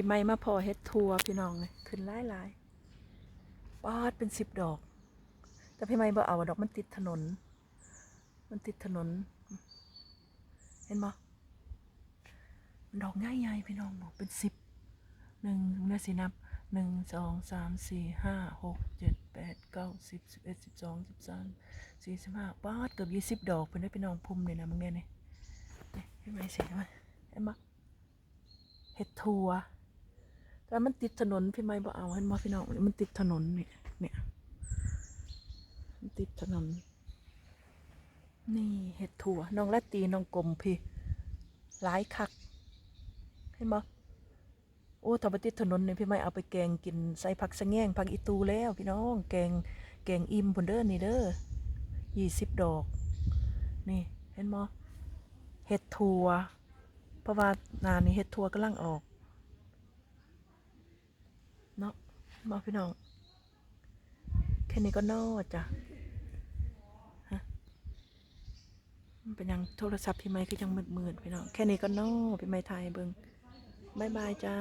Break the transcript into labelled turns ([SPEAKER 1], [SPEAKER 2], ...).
[SPEAKER 1] พี่ไม้มาพอเฮ็ดทัวร์พี่น้องเลยขึ้นหลายหลายปอดเป็นสิบดอก แต่พี่ไม้บ่เอาดอกมันติดถนน มันติดถนน เห็นบ่มันดอกง่ายๆพี่น้องบอกเป็นสิบหนึ่งน่าสินับหนึ่งสองสามสี่ห้าหกเจ็ดแปดเก้าสิบสิบเอ็ดสิบสองสิบสามสี่สิบห้าปาดเกือบยี่สิบดอกเป็นได้พี่น้องพุ่มเลยนะมึงไงเนี่ยนี่เห็นไหมเสียไหมเห็นบ่เห็ดทัว แต่มันติดถนนพี่ไม่บอกเอาเห็นบ่พี่น้องมันติดถนนเนี่ยเนี่ยมันติดถนน นี่เห็ดถั่วน้องละตีน้องกลมพี่หลายคัก เห็นบ่โอ้ถ้าไปติดถนนเนี่ยพี่ไม่เอาไปแกงกินใส่ผักสะแงงผักอีตูแล้ว พี่น้องแกงแกงอิ่มพุ่นเด้อนี่เด้อยี่สิบดอก นี่เห็นบ่เห็ดถั่วเพราะว่านานี้เห็ดถั่วกำลังออก เนาะมาพี่น้อง แค่นี้ก็นอจ้ะฮะมันเป็นยังโทรศัพท์พี่ไม้คือยังมืดๆพี่น้อง แค่นี้ก็นอพี่ไม้ไทยเบิ้งบายบายจ้า